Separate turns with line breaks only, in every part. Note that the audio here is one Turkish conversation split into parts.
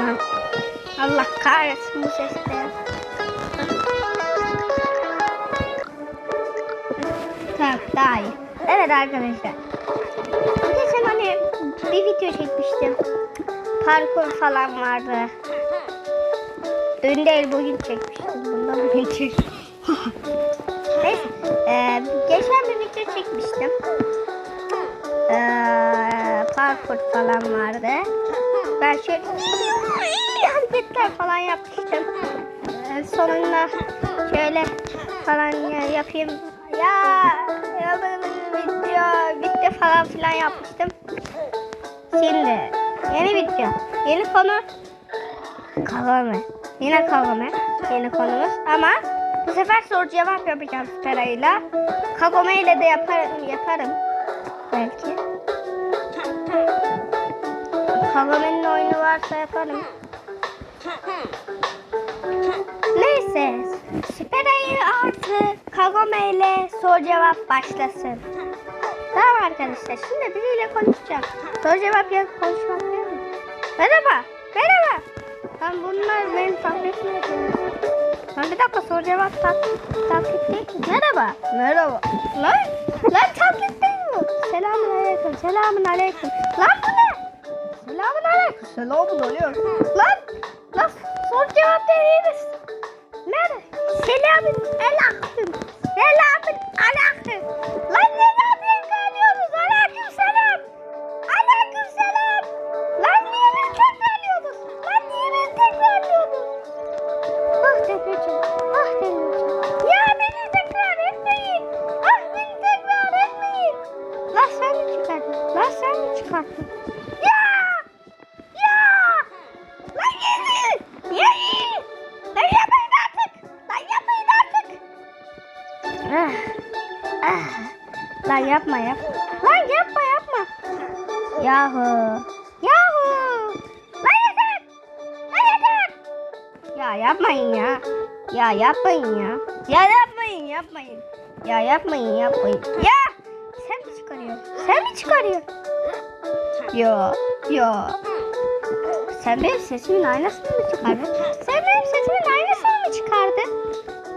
Lan. Allah kahretsin bu sesleri. Tamam daha iyi. Evet arkadaşlar. Geçen hani bir video çekmiştim. Parkur falan vardı. Dün değil bugün çekmiştim. Bundan bugün çektim. Neyse. eee, geçen bir video çekmiştim. Eee, parkur falan vardı. Ben şöyle hareketler falan yapmıştım. Eee, sonunda şöyle falan ya- yapayım. Ya, ya video bitti falan filan yapmıştım. Şimdi yeni video. Yeni konu Kavame. Yine Kavame. Yeni konumuz ama bu sefer soru cevap yapacağım Spera'yla. Kagome ile de yaparım, yaparım. Belki. Kagame'nin oyunu varsa yaparım. Neyse. Spera'yı artı Kagome ile soru cevap başlasın. Tamam arkadaşlar. Şimdi biriyle konuşacağım. Soru cevap ya konuşmak değil mi? Merhaba. Merhaba. Ben bunlar benim yapıyorum. Lan bir dakika soru cevap tab tablet değil mi? Merhaba. Merhaba. Lan, lan tablet değil mi? Selamun aleyküm. Selamun aleyküm. Lan bu ne? Selamun aleyküm. Lan, lan soru cevap değil Nerede? Selamun aleyküm. Yapma yap. Lan yapma yapma. Yahu. Yahu. Lan yeter. Lan yeter. Ya yapmayın ya. Ya yapmayın ya. Ya yapmayın yapmayın. Ya yapmayın yapmayın. Ya. Sen mi çıkarıyorsun? Sen mi çıkarıyorsun? Yo. Yo. Sen benim sesimin aynısını mı çıkardın? Sen benim sesimin aynısını mı çıkardın?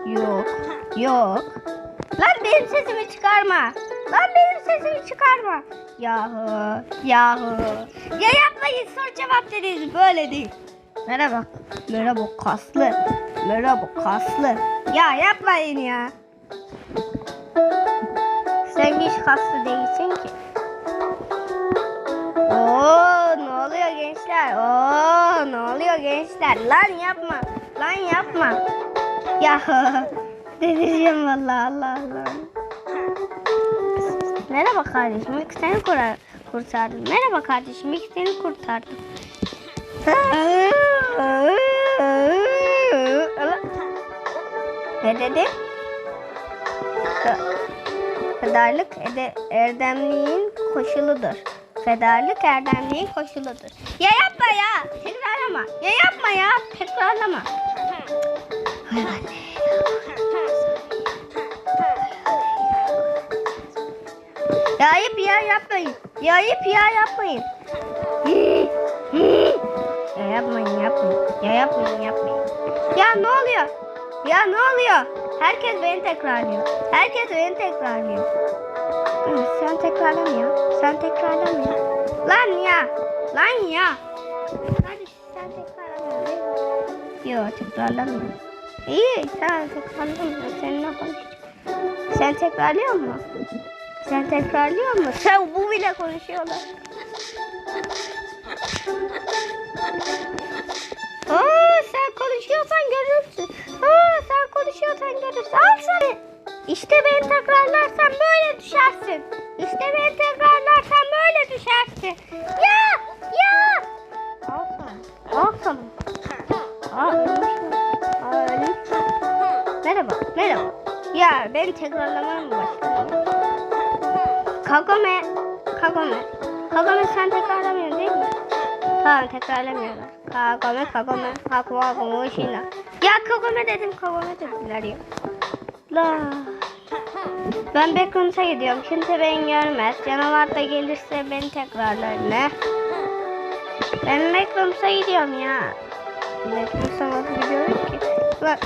Yok. Yok. Lan benim sesimi çıkarma. Lan benim sesimi çıkarma. Yahu. Yahu. Ya yapmayın soru cevap dediniz böyle değil. Merhaba. Merhaba kaslı. Merhaba kaslı. Ya yapmayın ya. Sen hiç kaslı değilsin ki. Oo ne oluyor gençler? Oo ne oluyor gençler? Lan yapma. Lan yapma. Ya delireceğim vallahi Allah Allah. Merhaba kardeşim. İlk seni kurtardım. Merhaba kardeşim. İlk seni kurtardım. Ne dedi? Fedarlık erdemliğin koşuludur. Fedarlık erdemliğin koşuludur. Ya yapma ya. Tekrarlama. Ya yapma ya. Tekrarlama. Hay anne. Ya yapmayın. Ya ayıp ya yapmayın. ya yapmayın yapmayın. Ya yapmayın yapmayın. Ya ne oluyor? Ya ne oluyor? Herkes beni tekrarlıyor. Herkes beni tekrarlıyor. Hı, Sen tekrarlamıyor. Sen tekrarlamıyor. Lan ya. Lan ya. Hadi sen tekrarlamıyor? Yok tekrarlamıyor. İyi sen tekrarlamıyorsun. Seninle konuşacağım. Sen tekrarlıyor musun? Sen tekrarlıyor musun? Sen bu bile konuşuyorlar. Oo, sen konuşuyorsan görürsün. Oo, sen konuşuyorsan görürsün. Al sana. İşte beni tekrarlarsan böyle düşersin. İşte beni tekrarlarsan böyle düşersin. Ya! Ya! Al sana. Al sana. Aa, mü? Aa, mü? Merhaba, merhaba. Ya beni tekrarlamaya mı başladın? Kagome, Kagome. Kagome sen tekrarlamıyorsun değil mi? Tamam tekrarlamıyorlar. Kagome, Kagome, Kagome, Şina. Ya Kagome dedim, Kagome dediler ya. La. Ben Backrooms'a gidiyorum. Kimse beni görmez. Canavar da gelirse beni tekrarlar. Ne? Ben McDonald's'a gidiyorum ya. McDonald's'a nasıl gidiyorum ki? Bak.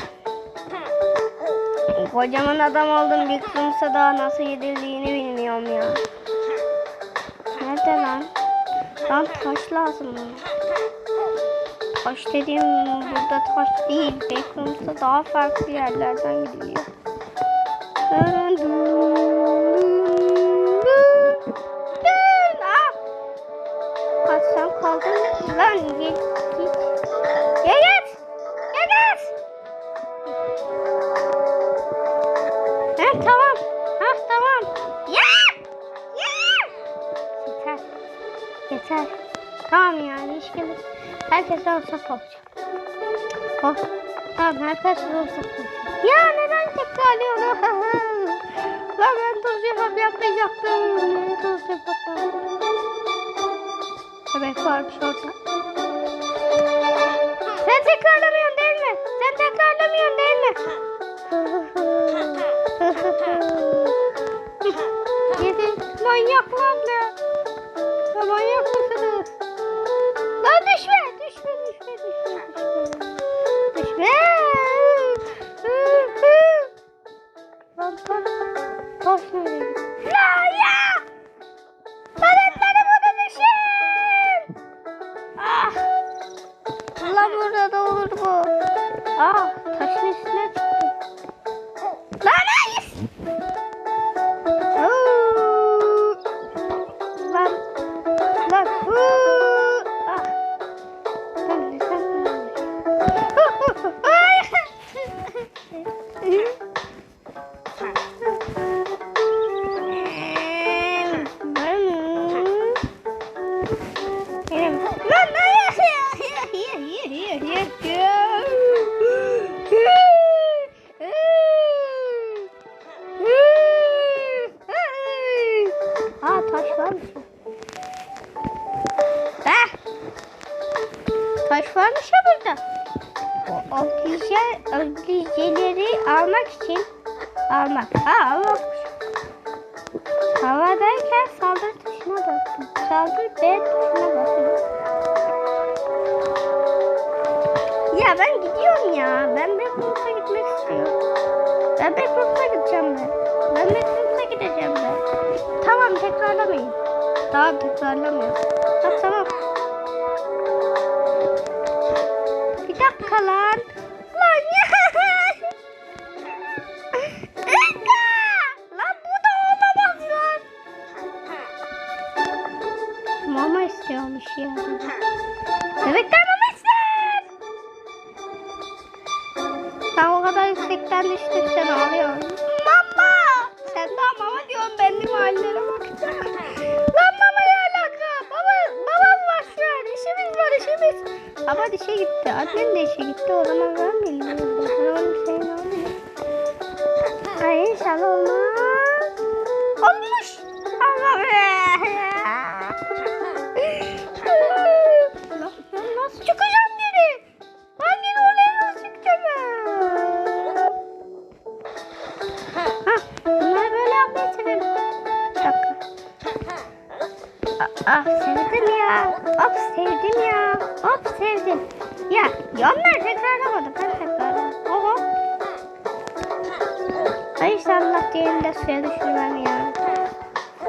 Kocaman adam oldum. McDonald's'a daha nasıl gidildiğini bilmiyorum ya. Nerede lan? Lan taş lazım bana. Taş dediğim burada taş değil. McDonald's'a daha farklı yerlerden gidiliyor. Ah! Yeter. Tamam yani iş gelir. Herkes olsa olacak. Oh. Tamam herkes olsa olacak. Ya neden tekrarlıyorum? Lan ben toz yapıp yapmayacaktım. Toz yapıp Bebek varmış orada. Sen tekrarlamıyorsun değil mi? Sen tekrarlamıyorsun değil mi? Yedi manyaklar ne? Ya manyak Allah burada da olur bu. Ah! O oksijenleri almak için almak. Ha almakmış. Havadayken saldır tuşuna basın. Saldır B tuşuna basın. Ya ben gidiyorum ya. Ben Backrooms'a gitmek istiyorum. Ben Backrooms'a gideceğim ben. Ben Backrooms'a gideceğim ben. Tamam tekrarlamayın. Tamam tekrarlamıyorum. Ha, tamam. Bir Annen de işe gitti. O zaman ben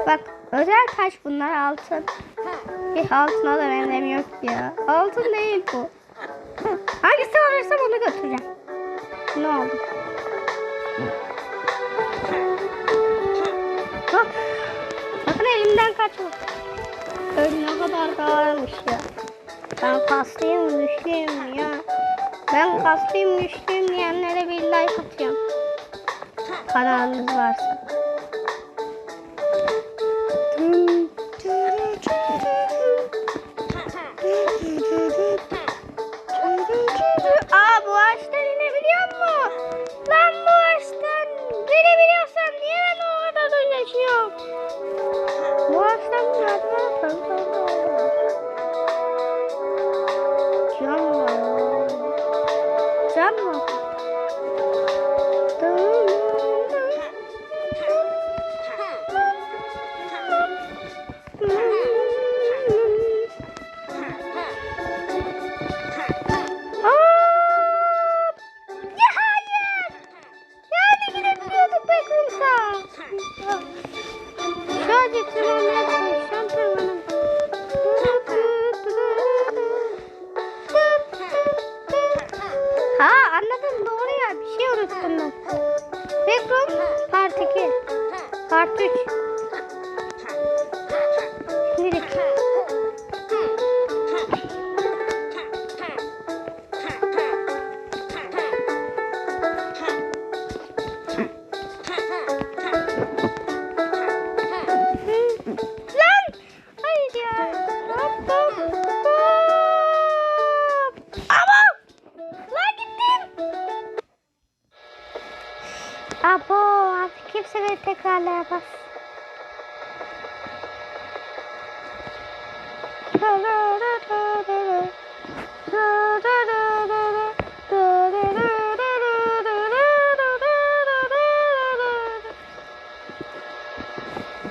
Bak özel taş bunlar altın. Bir altına da benzemiyor ki ya. Altın değil bu. Hangisi alırsam onu götüreceğim. Ne oldu? Hop. Sakın elimden kaçma. Öyle ne kadar da varmış ya. Ben kaslıyım güçlüyüm ya. Ben kaslıyım güçlüyüm diyenlere bir like atıyorum. Kanalınız varsa. Tamam mı? Sadece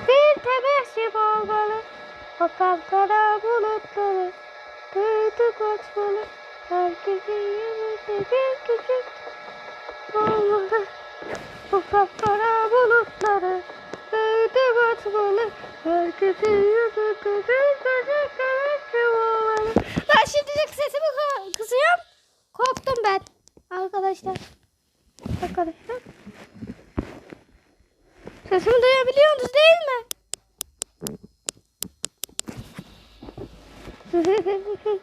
Bir tebessüm olmalı. O kapkara bulutları Kıytık açmalı. Herkesin yanında bir küçük olmalı. O kapkara bulutları Kıytık açmalı. Herkesin yanında Arkadaşlar. Arkadaşlar. Sesimi duyabiliyorsunuz değil mi?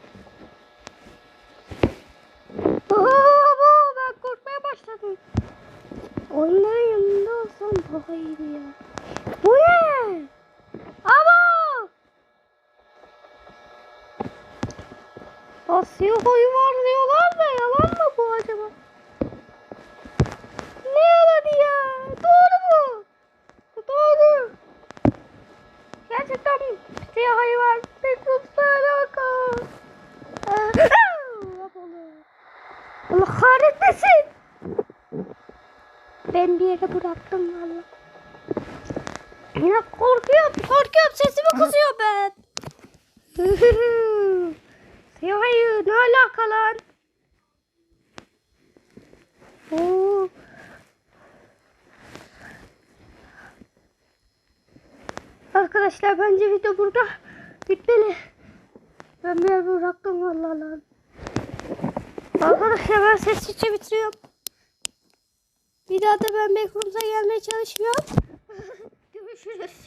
Baba ben korkmaya başladım. Onların yanında olsam daha iyiydi ya. Bu ne? Ama! Asya boyu var diyorlar da yalan mı bu acaba? Ne yalanı ya? Doğru mu? Bu Doğru. Gerçekten siyah hayvan. Pek alaka. Allah kahretmesin. Ben bir yere bıraktım valla. Yine korkuyorum. Korkuyorum. Sesimi kısıyor ben. Siyah hayvan ne alaka lan? Oo. Arkadaşlar bence video burada bitmeli. Ben bir yer bıraktım vallahi lan. Arkadaşlar ben sessizce bitiriyorum. Bir daha da ben Backrooms'a gelmeye çalışmıyorum. Görüşürüz.